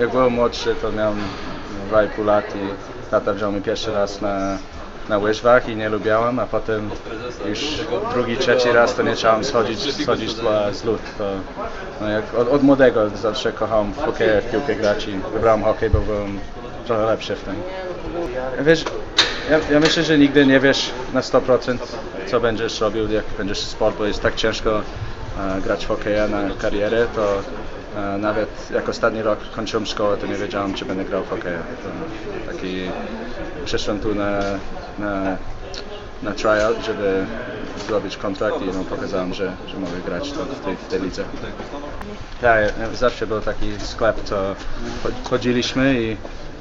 jak byłem młodszy, to miałem 2,5 lat i tata wziął mnie pierwszy raz na, na łyżwach i nie lubiałem, a potem już drugi, trzeci raz to nie chciałem schodzić, schodzić z- lód. To, no jak od, od młodego zawsze kochałem w hokeja, w piłkę grać i wybrałem hokej, bo byłem trochę lepszy w tym. Wiesz, ja, ja myślę, że nigdy nie wiesz na 100% co będziesz robił, jak będziesz sport, bo jest tak ciężko grać w hokeja na karierę, to e, nawet jak ostatni rok kończyłem szkołę, to nie wiedziałem, czy będę grał w hokeja. Taki przyszłem tu na, na, na tryout, żeby zrobić kontrakt i no, pokazałem, że, że mogę grać to w tej, w tej lidze. Tak, zawsze był taki sklep, co cho- chodziliśmy i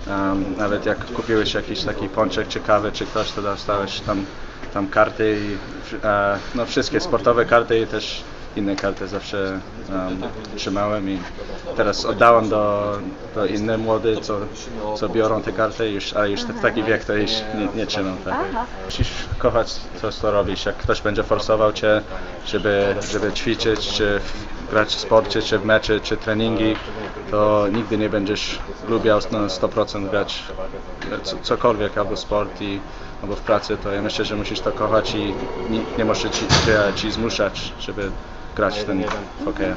um, nawet jak kupiłeś jakiś taki pączek czy kawę czy ktoś, to dostałeś tam, tam karty i e, no, wszystkie sportowe karty i też inne karty zawsze um, trzymałem i teraz oddałem do, do innych młodych, co, co biorą te karty, już, ale już w taki wiek to już nie, nie trzymam. Tak. Musisz kochać to, co robisz. Jak ktoś będzie forsował cię, żeby, żeby ćwiczyć, czy grać w sporcie, czy w mecze, czy treningi, to nigdy nie będziesz lubiał na 100% grać co- cokolwiek, albo sport, i, albo w pracy, to ja myślę, że musisz to kochać i nikt nie może ci, ci, ci zmuszać, żeby grać w ten hokej.